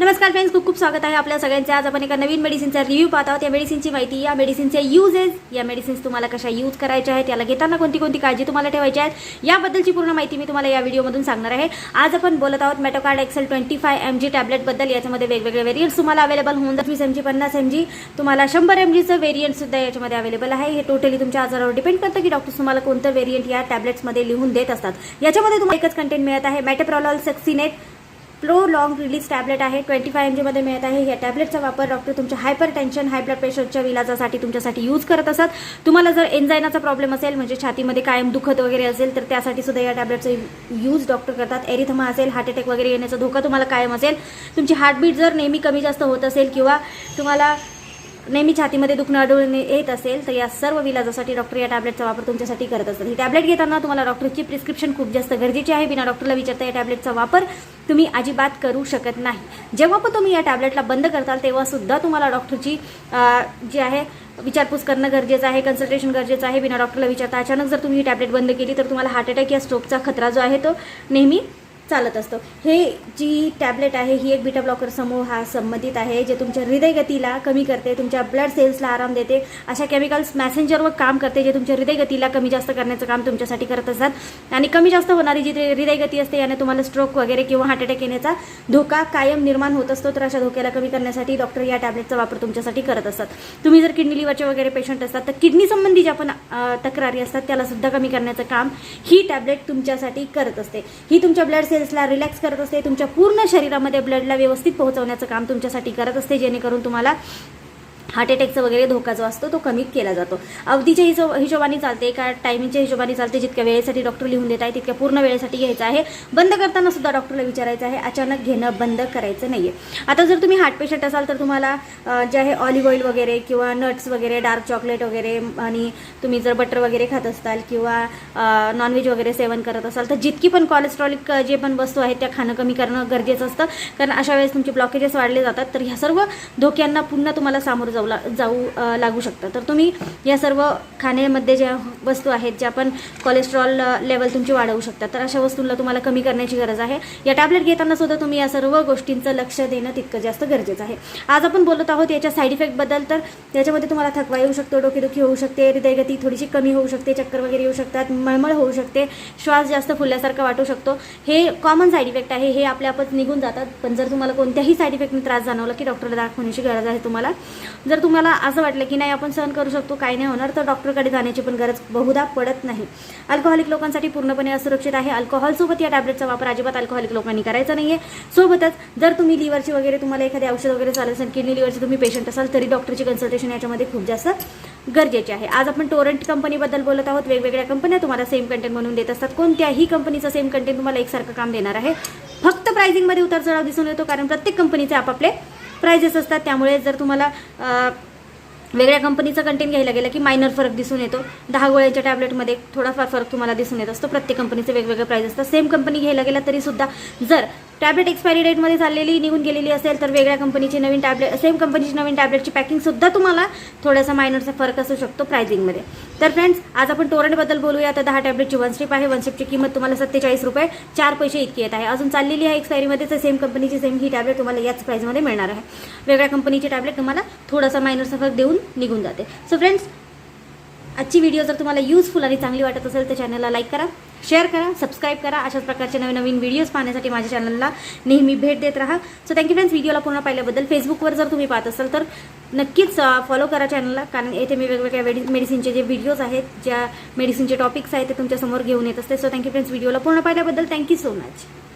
नमस्कार फ्रेंड्स खूप खूप स्वागत आहे आपल्या सगळ्यांचे. आज आपण एका नवीन मेडिसिनचा रिव्ह्यू पाहत आहोत. या मेडिसिनची माहिती या मेडिसिनचे युजेस या मेडिसिन्स तुम्हाला कशा यूज करायच्या आहेत याला घेताना कोणती कोणती काळजी तुम्हाला ठेवायची आहेत याबद्दलची पूर्ण माहिती मी तुम्हाला या व्हिडिओमधून सांगणार आहे. आज आपण बोलत आहोत Metocard XL twenty five M G टॅबलेटबद्दल याच्यामध्ये वेगवेगळे व्हेरियंट्स तुम्हाला अवेलेबल होऊन जातात वीस एम जी पन्नास एम जी तुम्हाला शंभर एम जीचं व्हेरियंटसुद्धा याच्यामध्ये अवेलेबल आहे. हे टोटली तुमच्या आजारावर डिपेंड करतं की डॉक्टर तुम्हाला कोणतं व्हेरियंट या टॅबलेट्समध्ये लिहून देत असतात. याच्यामध्ये तुम्हाला एकच कंटेंट मिळत आहे. Metoprolol succinate prolong release tablet आहे. ट्वेंटी फाय एम जीमध्ये मिळत आहे. या टॅबलेटचा वापर डॉक्टर तुमच्या हायपर टेन्शन हाय ब्लड प्रेशरच्या इलाजासाठी तुमच्यासाठी यूज करत असतात तुम्हाला जर एन्झायनाचा प्रॉब्लेम असेल म्हणजे छातीमध्ये कायम दुखत वगैरे असेल तर त्यासाठी सुद्धा या टॅबलेटचा यूज डॉक्टर करतात. एरिथमा असेल हार्ट अटॅक वगैरे येण्याचा धोका तुम्हाला कायम असेल. तुमची हार्टबीट जर नेहमी कमी जास्त होत असेल किंवा तुम्हाला नेहमी छातीमध्ये दुखणं आढळून येत असेल तर या सर्व विलाजासाठी डॉक्टर या टॅबलेटचा वापर तुमच्यासाठी करत असतात. ही टॅबलेट घेताना तुम्हाला डॉक्टरची प्रिस्क्रिप्शन खूप जास्त गरजेची आहे. बिना डॉक्टरला विचारता या टॅबलेटचा वापर तुम्ही अजिबात करू शकत नाही. जेव्हा पण तुम्ही या टॅबलेटला बंद करताल तेव्हासुद्धा तुम्हाला डॉक्टरची जी आहे विचारपूस करणं गरजेचं आहे कन्सल्टेशन गरजेचं आहे. बिना डॉक्टरला विचारता अचानक जर तुम्ही ही टॅबलेट बंद केली तर तुम्हाला हार्ट अटॅक या स्ट्रोकचा खतरा जो आहे तो नेहमी चालत असतो. हे जी टॅबलेट आहे ही एक बीटा ब्लॉकर समूह हा संबंधित आहे जे तुमच्या हृदयगतीला कमी करते तुमच्या ब्लड सेल्सला आराम देते अशा केमिकल्स मॅसेंजरवर काम करते जे तुमच्या हृदयगतीला कमी जास्त करण्याचं काम तुमच्यासाठी करत असतात. आणि कमी जास्त होणारी जी हृदयगती असते याने तुम्हाला स्ट्रोक वगैरे किंवा हार्ट अटॅक येण्याचा धोका कायम निर्माण होत असतो. तर अशा धोक्याला कमी करण्यासाठी डॉक्टर या टॅबलेटचा वापर तुमच्यासाठी करत असतात. तुम्ही जर किडनी लिव्हरचे वगैरे पेशंट असतात तर किडनी संबंधी ज्या पण तक्रारी असतात त्याला सुद्धा कमी करण्याचं काम ही टॅबलेट तुमच्यासाठी करत असते. ही तुमच्या ब्लड सेल्सला रिलॅक्स करत असते तुमच्या पूर्ण शरीरामध्ये ब्लडला व्यवस्थित पोहोचवण्याचं काम तुमच्यासाठी करत असते जेणेकरून तुम्हाला हार्ट अटॅकचा वगैरे धोका जो असतो तो कमी केला जातो. अवधीच्या हिशो हिशोबाने चालते एका टायमिंगच्या हिशोबाने चालते जितक्या वेळेसाठी डॉक्टर लिहून देत आहे तितक्या पूर्ण वेळेसाठी घ्यायचं आहे. बंद करताना सुद्धा डॉक्टरला विचारायचं आहे अचानक घेणं बंद करायचं नाही आहे आता जर तुम्ही हार्ट पेशंट असाल तर तुम्हाला जे आहे ऑलिव्ह ऑइल वगैरे किंवा नट्स वगैरे डार्क चॉकलेट वगैरे आणि तुम्ही जर बटर वगैरे खात असाल किंवा नॉनव्हेज वगैरे सेवन करत असाल तर जितकी पण कॉलेस्ट्रॉलिक जे पण वस्तू आहेत त्या खाणं कमी करणं गरजेचं असतं. कारण अशा वेळेस तुमचे ब्लॉकेजेस वाढले जातात तर ह्या सर्व धोक्यांना पुन्हा तुम्हाला सामोरं जाऊ ला- जाऊ लागू शकतं. तर तुम्ही या सर्व खाण्यामध्ये ज्या वस्तू आहेत ज्या पण कोलेस्ट्रॉल लेवल तुमची वाढवू शकतात तर अशा वस्तूंना तुम्हाला कमी करण्याची गरज आहे. या टॅबलेट घेताना सुद्धा तुम्ही या सर्व गोष्टींचं लक्ष देणं तितकं जास्त गरजेचं आहे. आज आपण बोलत आहोत याच्या साईड इफेक्टबद्दल तर याच्यामध्ये तुम्हाला थकवा येऊ शकतो डोकेदुखी होऊ शकते हृदयगती थोडीशी कमी होऊ शकते चक्कर वगैरे येऊ शकतात मळमळ होऊ शकते श्वास जास्त फुलल्यासारखा वाटू शकतो. हे कॉमन साईड इफेक्ट आहे हे आपल्या आपच निघून जातात. पण जर तुम्हाला कोणत्याही साईड इफेक्टने त्रास जाणवला की डॉक्टरला दाखवण्याची गरज आहे तुम्हाला. जर तुम्हाला असं वाटलं की नाही आपण सहन करू शकतो काही नाही होणार तर डॉक्टरकडे जाण्याची पण गरज बहुधा पडत नाही. अल्कोहोलिक लोकांसाठी पूर्णपणे असुरक्षित आहे. अल्कोहॉलसोबत या टॅबलेटचा वापर अजिबात अल्कोहोलिक लोकांनी करायचा नाही आहे सोबतच जर तुम्ही लिव्हरची वगैरे तुम्हाला एखादी औषध वगैरे चालत असेल किडनी लिव्हरची तुम्ही पेशंट असाल तरी डॉक्टरची कन्सल्टेशन याच्यामध्ये खूप जास्त गरजेचे आहे. आज आपण टोरंट कंपनीबद्दल बोलत आहोत. वेगवेगळ्या कंपन्या तुम्हाला सेम कंटेंट म्हणून देत असतात. कोणत्याही कंपनीचं सेम कंटेंट तुम्हाला एकसारखं काम देणार आहे. फक्त प्राइसिंगमध्ये उतार चढाव दिसून येतो कारण प्रत्येक कंपनीचे आपापले प्राइजेस असतात त्यामुळे जर तुम्हाला वेगळ्या कंपनीचं कंटेंट घ्यायला गेलं की मायनर फरक दिसून येतो. दहा गोळ्याच्या टॅबलेटमध्ये थोडाफार फरक तुम्हाला दिसून येत असतो. प्रत्येक कंपनीचे वेगवेगळे प्राईज असतात. सेम कंपनी घ्यायला गेला तरी सुद्धा जर टॅबलेट एक्सपायरी डेटमध्ये चाललेली निघून गेलेली असेल तर वेगळ्या कंपनीची नवीन टॅबलेट सेम कंपनीची नवीन टॅबलेटची पॅकिंगसुद्धा तुम्हाला थोडासा मायनरचा फरक असू शकतो प्राइसिंगमध्ये तर फ्रेंड्स आज आपण टोरंटबद्दल बोलूया. तर दहा टॅबलेटची वन स्ट्रिप आहे. वन स्ट्रिपची किंमत तुम्हाला सत्तेचाळीस रुपये. चार पैसे इतकी येत आहे. अजून चाललेली आहे एक्सपायरीमध्ये तर सेम कंपनीची सेम ही टॅबलेट तुम्हाला याच प्राईजमध्ये मिळणार आहे. वेगळ्या कंपनीची टॅबलेट तुम्हाला थोडासा मायनरचा फरक देऊन निघून जाते. सो फ्रेंड्स आजची व्हिडिओ जर तुम्हाला यूजफुल आणि चांगली वाटत असेल तर चॅनलला लाईक करा शेअर करा सबस्क्राईब करा. अशाच प्रकारचे नवीन नवीन व्हिडिओज पाहण्यासाठी माझ्या चॅनलला नेहमी भेट देत राहा. सो थँक्यू फ्रेंड्स व्हिडिओला पूर्ण पाहिल्याबद्दल फेसबुकवर जर तुम्ही पाहत असाल तर नक्कीच फॉलो करा चॅनलला कारण येथे मी वेगवेगळ्या मेडि मेडिसिनचे जे व्हिडिओज आहेत ज्या मेडिसिनचे टॉपिक्स आहेत ते तुमच्यासमोर घेऊन येत असते. सो थँक्यू फ्रेंड्स व्हिडिओला पूर्ण पाहिल्याबद्दल थँक्यू सो मच